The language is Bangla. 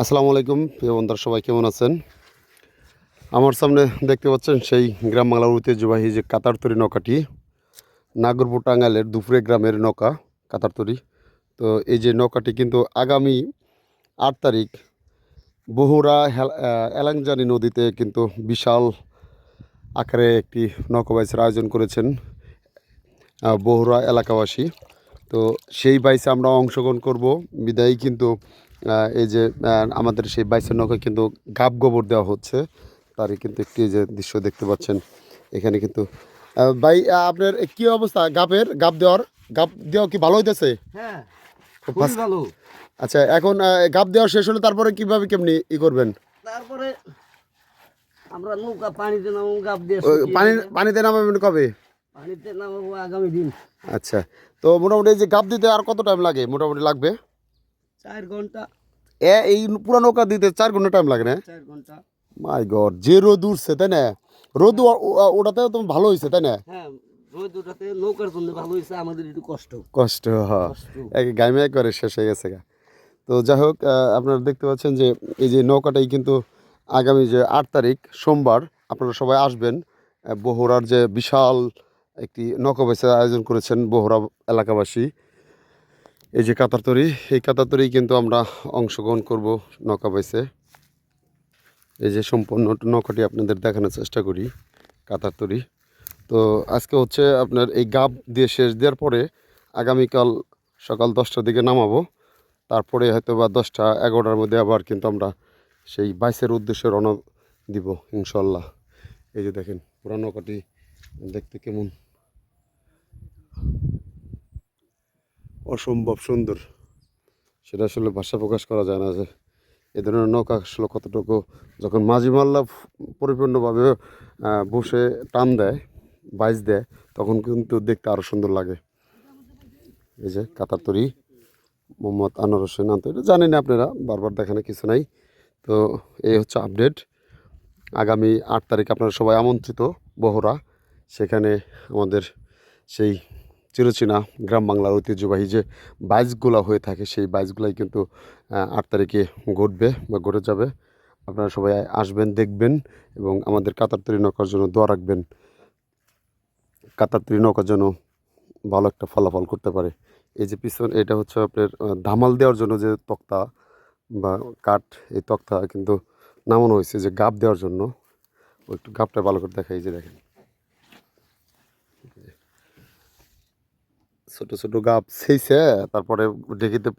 আসসালামু আলাইকুম, প্রিয় বন্ধুরা, সবাই কেমন আছেন? আমার সামনে দেখতে পাচ্ছেন সেই গ্রাম বাংলার ঐতিহ্যবাহী যে কাতারতরি নৌকাটি নাগরপুর টাঙ্গাইলের দুপুরে গ্রামের নৌকা, কাতারতরি। তো এই যে নৌকাটি কিন্তু আগামী আট তারিখ বহুরা এলাংজানি নদীতে কিন্তু বিশাল আকারে একটি নৌকা বাইচের আয়োজন করেছেন বহুরা এলাকাবাসী। তো সেই বাইসে আমরা অংশগ্রহণ করব। বিদায়ী কিন্তু এই যে আমাদের সেই বাইসের নৌকা কিন্তু গাব গোবর দেওয়া হচ্ছে। তারই কিন্তু একটি যে দৃশ্য দেখতে পাচ্ছেন এখানে কিন্তু। ভাই আপনার কি অবস্থা? গাবের গাব দেওয়ার গাব দেওয়া কি ভালো হইতেছে? হ্যাঁ ভালো। আচ্ছা এখন গাব দেওয়া শেষ হলে তারপরে কীভাবে কেমনি ই করবেন? তারপরে আমরা নৌকা পানিতে নামাবো গাব দিয়ে পানি পানিতে নামাবেন কবে? পানিতে নামাবো আগামী দিন। আচ্ছা তো মোটামুটি এই যে গাব দিতে আর কত টাইম লাগে? মোটামুটি লাগবে? চার ঘণ্টা। এ এই পুরো নৌকা দিতে চার ঘণ্টা টাইম লাগে না? চার ঘণ্টা। মাই গড যে রোদ উঠছে তাই না? রোদ ও- ও- ওটাতেও তো ভালো হয়েছে তাই না? হ্যাঁ রোদ ওঠাতে নৌকার জন্য ভালো হয়েছে আমাদের একটু কষ্ট। কষ্ট হ্যাঁ এক গাইমে করে শেষ হয়ে গেছে গা। তো যাই হোক আপনারা দেখতে পাচ্ছেন যে এই যে নৌকাটাই কিন্তু আগামী যে আট তারিখ সোমবার আপনারা সবাই আসবেন। বহরার যে বিশাল একটি নৌকা আয়োজন করেছেন বহরা এলাকাবাসী। এই যে কাতারতরি এই কাতারতরি কিন্তু আমরা অংশগ্রহণ করব নৌকা বেচে এই যে সম্পূর্ণ নৌকাটি আপনাদের দেখানোর চেষ্টা করি কাতারতরি তো আজকে হচ্ছে আপনার এই গাব দিয়ে শেষ দেওয়ার পরে আগামীকাল সকাল দশটার দিকে নামাবো। তারপরে হয়তো বা দশটা এগারোটার মধ্যে আবার কিন্তু আমরা সেই বাইশের উদ্দেশ্যে রওনা দিব ইনশাল্লাহ এই যে দেখেন, পুরা নৌকাটি দেখতে কেমন। অসম্ভব সুন্দর। সেটা আসলে ভাষা প্রকাশ করা যায় না যে এ ধরনের নৌকা আসলে কতটুকু যখন মাঝি মাল্লা পরিপূর্ণভাবে বসে টান দেয়, বাইজ দেয়, তখন কিন্তু দেখতে আরও সুন্দর লাগে। এই যে কাতার কাতারতরি মোহাম্মদ আনোয়ার হোসেন আন্ত এটা জানেন আপনারা, বারবার দেখানো কিছু নাই। তো এই হচ্ছে আপডেট। আগামী আট তারিখ আপনারা সবাই আমন্ত্রিত, বহরা, সেখানে আমাদের সেই চিরচেনা গ্রাম বাংলার ঐতিহ্যবাহী যে বাইচগুলো হয়ে থাকে, সেই বাইচগুলাই কিন্তু আট তারিখে ঘটবে বা ঘটে যাবে। আপনারা সবাই আসবেন, দেখবেন এবং আমাদের কাতারতরি নৌকার জন্য দোয়া রাখবেন। কাতারতরি নৌকার জন্য ভালো একটা ফলাফল করতে পারে। এই যে পিছন, এটা হচ্ছে আপনার ধামাল দেওয়ার জন্য যে তক্তা বা কাঠ, এই তক্তা কিন্তু নামানো হয়েছে যে গাব দেওয়ার জন্য। একটু গাবটা ভালো করে দেখাই যে দেখেন। ছোট ছোট গাপ সেইছে তারপরে ডেকিতে